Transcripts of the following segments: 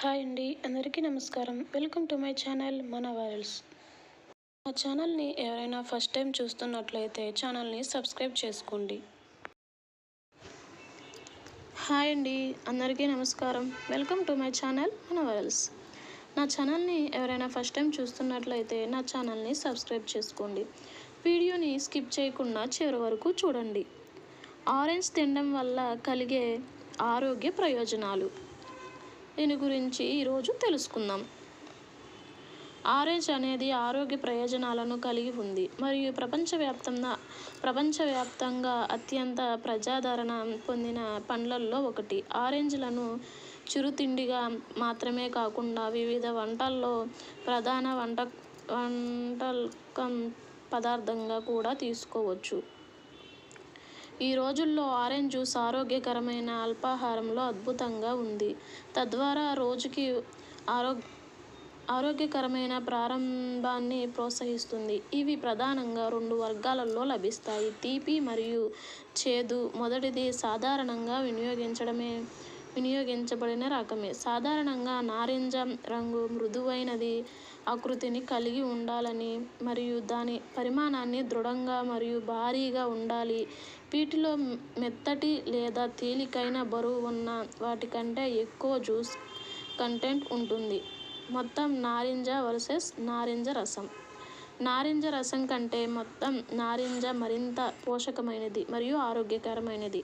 Hi అండి అందరికీ నమస్కారం. వెల్కమ్ టు మై ఛానల్ మన వైరల్స్ మా ఛానల్ని ఎవరైనా ఫస్ట్ టైం చూస్తున్నట్లయితే ఛానల్ని సబ్స్క్రైబ్ చేసుకోండి. హాయ్ అండి అందరికీ నమస్కారం. వెల్కమ్ టు మై ఛానల్ మన వైరల్స్ నా ఛానల్ని ఎవరైనా ఫస్ట్ టైం చూస్తున్నట్లయితే నా ఛానల్ని సబ్స్క్రైబ్ చేసుకోండి. వీడియోని స్కిప్ చేయకుండా చివరి వరకు చూడండి. ఆరెంజ్ తినడం వల్ల కలిగే ఆరోగ్య ప్రయోజనాలు. దీని గురించి ఈరోజు తెలుసుకుందాం. ఆరెంజ్ అనేది ఆరోగ్య ప్రయోజనాలను కలిగి ఉంది. మరియు ప్రపంచవ్యాప్తంగా ప్రపంచవ్యాప్తంగా అత్యంత ప్రజాదరణ పొందిన పండ్లల్లో ఒకటి. ఆరెంజ్లను చిరుతిండిగా మాత్రమే కాకుండా వివిధ వంటల్లో ప్రధాన వంట వంటకం పదార్థంగా కూడా తీసుకోవచ్చు. ఈ రోజుల్లో ఆరెంజ్ జ్యూస్ ఆరోగ్యకరమైన అల్పాహారంలో అద్భుతంగా ఉంది. తద్వారా రోజుకి ఆరోగ్య ఆరోగ్యకరమైన ప్రారంభాన్ని ప్రోత్సహిస్తుంది. ఇవి ప్రధానంగా రెండు వర్గాలలో లభిస్తాయి. తీపి మరియు చేదు మొదటిది సాధారణంగా వినియోగించడమే వినియోగించబడిన రకమే. సాధారణంగా నారింజ రంగు మృదువైనది ఆకృతిని కలిగి ఉండాలని మరియు దాని పరిమాణాన్ని దృఢంగా మరియు భారీగా ఉండాలి. వీటిలో మెత్తటి లేదా తేలికైన బరువు ఉన్న వాటికంటే ఎక్కువ జ్యూస్ కంటెంట్ ఉంటుంది. మొత్తం నారింజ వర్సెస్ నారింజ రసం. నారింజ రసం కంటే మొత్తం నారింజ మరింత పోషకమైనది మరియు ఆరోగ్యకరమైనది.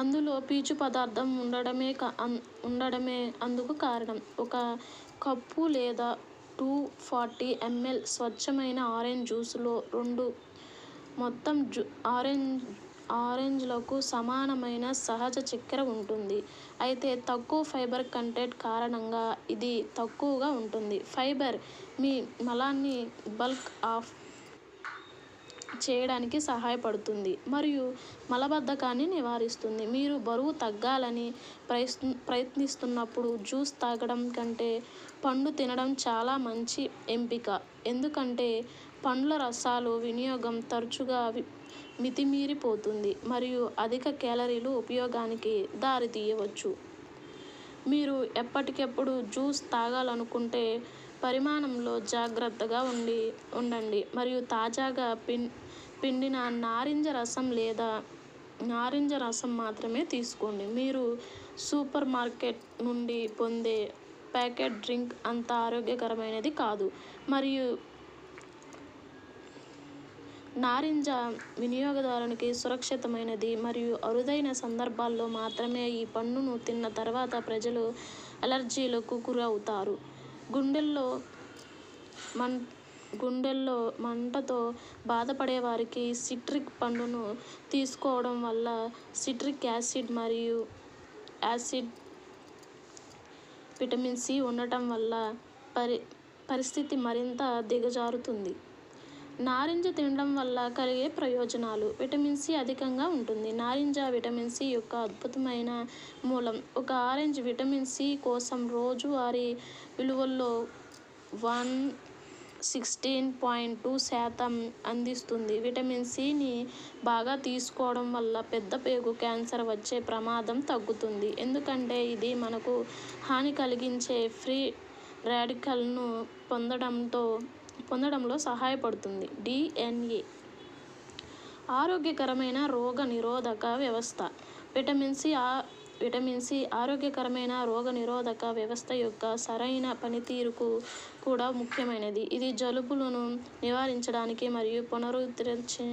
అందులో పీచు పదార్థం ఉండడమే ఉండడమే అందుకు కారణం. ఒక కప్పు లేదా టూ ఫార్టీ ఎంఎల్ స్వచ్ఛమైన ఆరెంజ్ జ్యూస్లో రెండు మొత్తం జూ ఆరెంజ్ ఆరెంజ్లకు సమానమైన సహజ చక్కెర ఉంటుంది. అయితే తక్కువ ఫైబర్ కంటెంట్ కారణంగా ఇది తక్కువగా ఉంటుంది. ఫైబర్ మీ మలాన్ని బల్క్ ఆఫ్ చేయడానికి సహాయపడుతుంది. మరియు మలబద్ధకాన్ని నివారిస్తుంది. మీరు బరువు తగ్గాలని ప్రయత్ని ప్రయత్నిస్తున్నప్పుడు జ్యూస్ తాగడం కంటే పండు తినడం చాలా మంచి ఎంపిక. ఎందుకంటే పండ్ల రసాలు వినియోగం తరచుగా మితిమీరిపోతుంది మరియు అధిక క్యాలరీలు ఉపయోగానికి దారితీయవచ్చు. మీరు ఎప్పటికప్పుడు జ్యూస్ తాగాలనుకుంటే పరిమాణంలో జాగ్రత్తగా ఉండి ఉండండి. మరియు తాజాగా పిన్ పిండిన నారింజ రసం లేదా నారింజ రసం మాత్రమే తీసుకోండి. మీరు సూపర్ మార్కెట్ నుండి పొందే ప్యాకెట్ డ్రింక్ అంత ఆరోగ్యకరమైనది కాదు. మరియు నారింజ వినియోగదారునికి సురక్షితమైనది మరియు అరుదైన సందర్భాల్లో మాత్రమే ఈ పండును తిన్న తర్వాత ప్రజలు అలర్జీలకు గురవుతారు. గుండెల్లో మన్ గుండెల్లో మంటతో బాధపడే వారికి సిట్రిక్ పండును తీసుకోవడం వల్ల సిట్రిక్ యాసిడ్ మరియు యాసిడ్ విటమిన్ సి ఉండటం వల్ల పరి పరిస్థితి మరింత దిగజారుతుంది. నారింజ తినడం వల్ల కలిగే ప్రయోజనాలు. విటమిన్ సి అధికంగా ఉంటుంది. నారింజ విటమిన్ సి యొక్క అద్భుతమైన మూలం. ఒక ఆరెంజ్ విటమిన్ సి కోసం రోజువారీ విలువల్లో వన్ సిక్స్టీన్ పాయింట్ టూ శాతం అందిస్తుంది. విటమిన్ సిని బాగా తీసుకోవడం వల్ల పెద్ద పేగు క్యాన్సర్ వచ్చే ప్రమాదం తగ్గుతుంది. ఎందుకంటే ఇది మనకు హాని కలిగించే ఫ్రీ రాడికల్ను పొందడంతో పొందడంలో సహాయపడుతుంది. డిఎన్ఏ ఆరోగ్యకరమైన రోగ నిరోధక వ్యవస్థ. విటమిన్ సి విటమిన్ సి ఆరోగ్యకరమైన రోగ నిరోధక వ్యవస్థ యొక్క సరైన పనితీరుకు కూడా ముఖ్యమైనది. ఇది జలుబులను నివారించడానికి మరియు పునరుద్ధరించే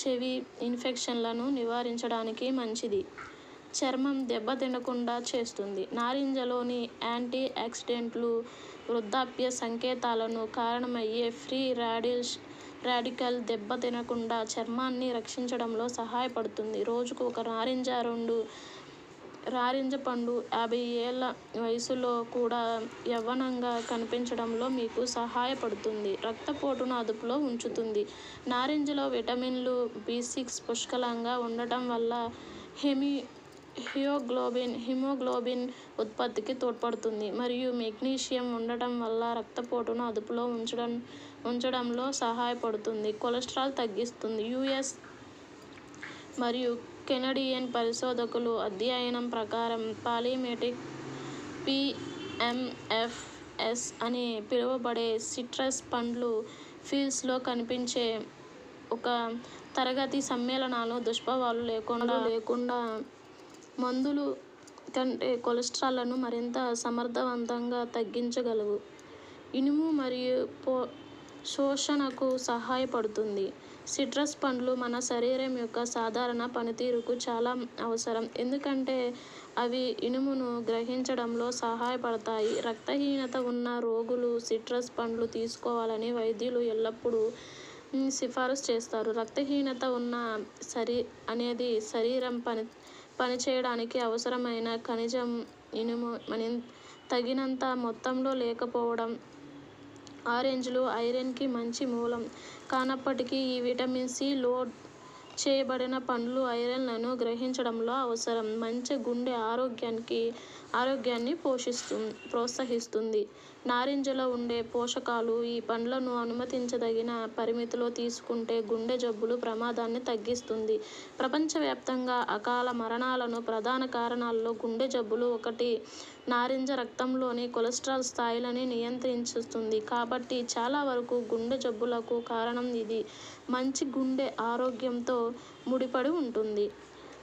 చెవి ఇన్ఫెక్షన్లను నివారించడానికి మంచిది. చర్మం దెబ్బతినకుండా చేస్తుంది. నారింజలోని యాంటీ ఆక్సిడెంట్లు వృద్ధాప్య సంకేతాలను కారణమయ్యే ఫ్రీ రాడిల్స్ రాడికల్ దెబ్బతినకుండా చర్మాన్ని రక్షించడంలో సహాయపడుతుంది. రోజుకు ఒక నారింజ రెండు రారింజ పండు యాభై ఏళ్ళ వయసులో కూడా యవ్వనంగా కనిపించడంలో మీకు సహాయపడుతుంది. రక్తపోటును అదుపులో ఉంచుతుంది. నారింజలో విటమిన్లు బి సిక్స్ పుష్కలంగా ఉండటం వల్ల హెమి హియోగ్లోబిన్ హిమోగ్లోబిన్ ఉత్పత్తికి తోడ్పడుతుంది. మరియు మెగ్నీషియం ఉండటం వల్ల రక్తపోటును అదుపులో ఉంచడం ఉంచడంలో సహాయపడుతుంది. కొలెస్ట్రాల్ తగ్గిస్తుంది. యుఎస్ మరియు కెనడియన్ పరిశోధకులు అధ్యయనం ప్రకారం పాలిమెటిక్ పిఎంఎఫ్ఎస్ అని పిలువబడే సిట్రస్ పండ్లు ఫీల్స్లో కనిపించే ఒక తరగతి సమ్మేళనాలు దుష్ప్రభావాలు లేకుండా లేకుండా మందులు కంటే కొలెస్ట్రాల్ను మరింత సమర్థవంతంగా తగ్గించగలవు. ఇనుము మరియు పో శోషణకు సహాయపడుతుంది. సిట్రస్ పండ్లు మన శరీరం యొక్క సాధారణ పనితీరుకు చాలా అవసరం ఎందుకంటే అవి ఇనుమును గ్రహించడంలో సహాయపడతాయి. రక్తహీనత ఉన్న రోగులు సిట్రస్ పండ్లు తీసుకోవాలని వైద్యులు ఎల్లప్పుడూ సిఫారసు చేస్తారు. రక్తహీనత ఉన్న శరీ అనేది శరీరం పని పనిచేయడానికి అవసరమైన ఖనిజం ఇనుము తగినంత మొత్తంలో లేకపోవడం ఆరెంజ్లు ఐరన్కి మంచి మూలం కానప్పటికీ ఈ విటమిన్ సి లోడ్ చేయబడిన పండ్లు ఐరన్లను గ్రహించడంలో అవసరం. మంచి గుండె ఆరోగ్యానికి ఆరోగ్యాన్ని పోషిస్తుంది ప్రోత్సహిస్తుంది. నారింజలో ఉండే పోషకాలు ఈ పండ్లను అనుమతించదగిన పరిమితిలో తీసుకుంటే గుండె జబ్బులు ప్రమాదాన్ని తగ్గిస్తుంది. ప్రపంచవ్యాప్తంగా అకాల మరణాలను ప్రధాన కారణాల్లో గుండె జబ్బులు ఒకటి. నారింజ రక్తంలోని కొలెస్ట్రాల్ స్థాయిలని నియంత్రిస్తుంది కాబట్టి చాలా వరకు గుండె జబ్బులకు కారణం ఇది మంచి గుండె ఆరోగ్యంతో ముడిపడి ఉంటుంది.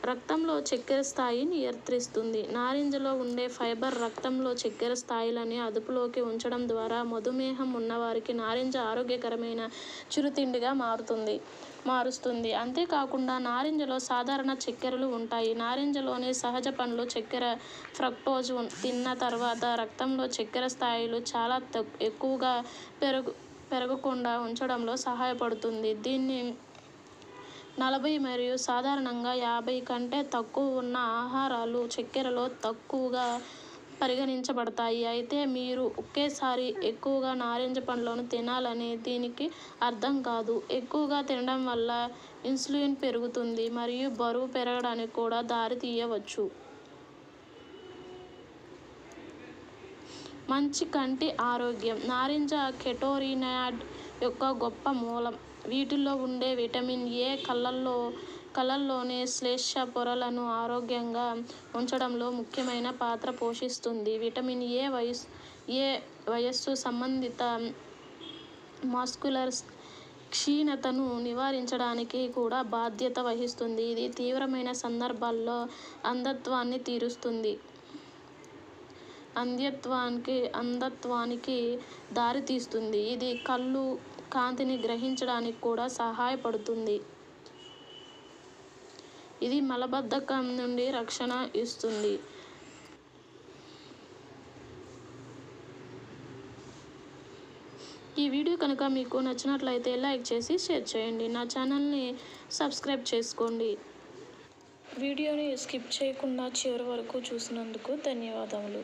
రక్తంలో చక్కెర స్థాయిని నియంత్రిస్తుంది. నారింజలో ఉండే ఫైబర్ రక్తంలో చక్కెర స్థాయిలని అదుపులోకి ఉంచడం ద్వారా మధుమేహం ఉన్నవారికి నారింజ ఆరోగ్యకరమైన చిరుతిండిగా మారుతుంది మారుస్తుంది. అంతేకాకుండా నారింజలో సాధారణ చక్కెరలు ఉంటాయి. నారింజలోని సహజ పండ్లు చక్కెర ఫ్రక్టోజ్ తిన్న తర్వాత రక్తంలో చక్కెర స్థాయిలు చాలా ఎక్కువగా పెరుగు పెరగకుండా ఉంచడంలో సహాయపడుతుంది. దీన్ని నలభై మరియు సాధారణంగా యాభై కంటే తక్కువ ఉన్న ఆహారాలు చక్కెరలో తక్కువగా పరిగణించబడతాయి. అయితే మీరు ఒకేసారి ఎక్కువగా నారింజ పండ్లను తినాలని దీనికి అర్థం కాదు. ఎక్కువగా తినడం వల్ల ఇన్సులిన్ పెరుగుతుంది మరియు బరువు పెరగడానికి కూడా దారి తీయవచ్చు. మంచి కంటి ఆరోగ్యం నారింజ కెటోరినాడ్ యొక్క గొప్ప మూలం. వీటిల్లో ఉండే విటమిన్ ఏ కళ్ళల్లో కళ్ళల్లోనే శ్లేష్మ పొరలను ఆరోగ్యంగా ఉంచడంలో ముఖ్యమైన పాత్ర పోషిస్తుంది. విటమిన్ ఏ ఎ ఏ వయస్సు సంబంధిత మాస్కులర్ క్షీణతను నివారించడానికి కూడా బాధ్యత వహిస్తుంది. ఇది తీవ్రమైన సందర్భాల్లో అంధత్వాన్ని తీరుస్తుంది అంధ్యత్వానికి అంధత్వానికి దారితీస్తుంది. ఇది కళ్ళు కాంతిని గ్రహించడానికి కూడా సహాయపడుతుంది. ఇది మలబద్ధకం నుండి రక్షణ ఇస్తుంది. ఈ వీడియో కనుక మీకు నచ్చినట్లయితే లైక్ చేసి షేర్ చేయండి. నా ఛానల్ని సబ్స్క్రైబ్ చేసుకోండి. వీడియోని స్కిప్ చేయకుండా చివరి వరకు చూసినందుకు ధన్యవాదములు.